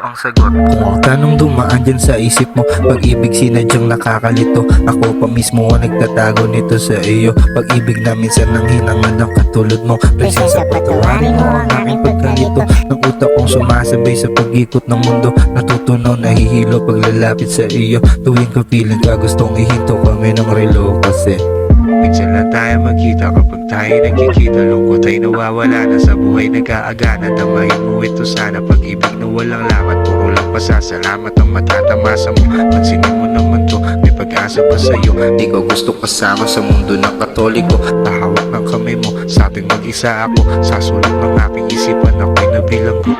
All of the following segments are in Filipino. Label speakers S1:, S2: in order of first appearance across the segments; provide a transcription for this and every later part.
S1: Ang sagot.
S2: Kung ang tanong dumaan dyan sa isip mo Pag-ibig sinadyang nakakalito. Ako pa mismo ang nagtatago nito sa iyo. Pag-ibig na minsan nang hinangad ng katulad mo. Sa patawarin mo ang aking pagkalito. Ng utak kong sumasabay sa pag-ikot ng mundo Natutunaw nahihilo paglalapit sa iyo. Tuwing kapiling ka gustong ihinto kami ng relo Kasi Minsan lang tayo magkita kapag tayo nagkikita Lungkot ay nawawala na sa buhay. Nag-aagana Damayin mo ito sana. Pag-ibig na walang lamat Puro lang pasasalamat ang matatamasa mo. Pansinin mo naman to, may pag-asa ba sa'yo? Di ko gusto kasama sa mundo ng katoliko. Tahawak ng kamay mo, sa ating mag-isa ako. Sa sulat ng aking isipan ako'y nabilanggo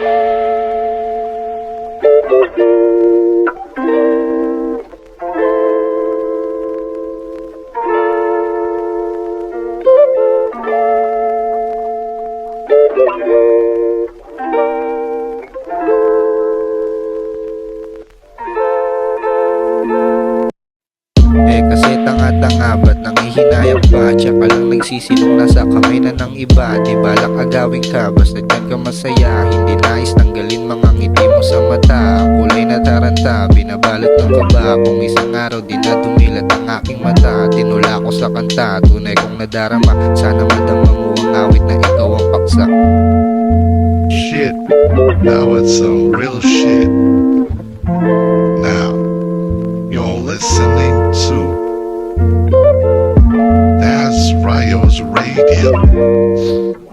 S2: Eh kasi tanga-tanga ba't nangihinayang pa Tsaka lang nagsisilong nasa kamay na ng iba. Di balak agawin ka basta dyan ka masaya. Hindi nais tanggalin mga ngiti mo sa mata. Kulay na taranta Binabalot ng kaba Kung isang araw di na dumilat ang aking mata Tinula ko sa kanta. Tunay kong nadarama Sana madama mo ang awit na ikaw ang paksa.
S3: Shit. Now it's some real shit. Valeu.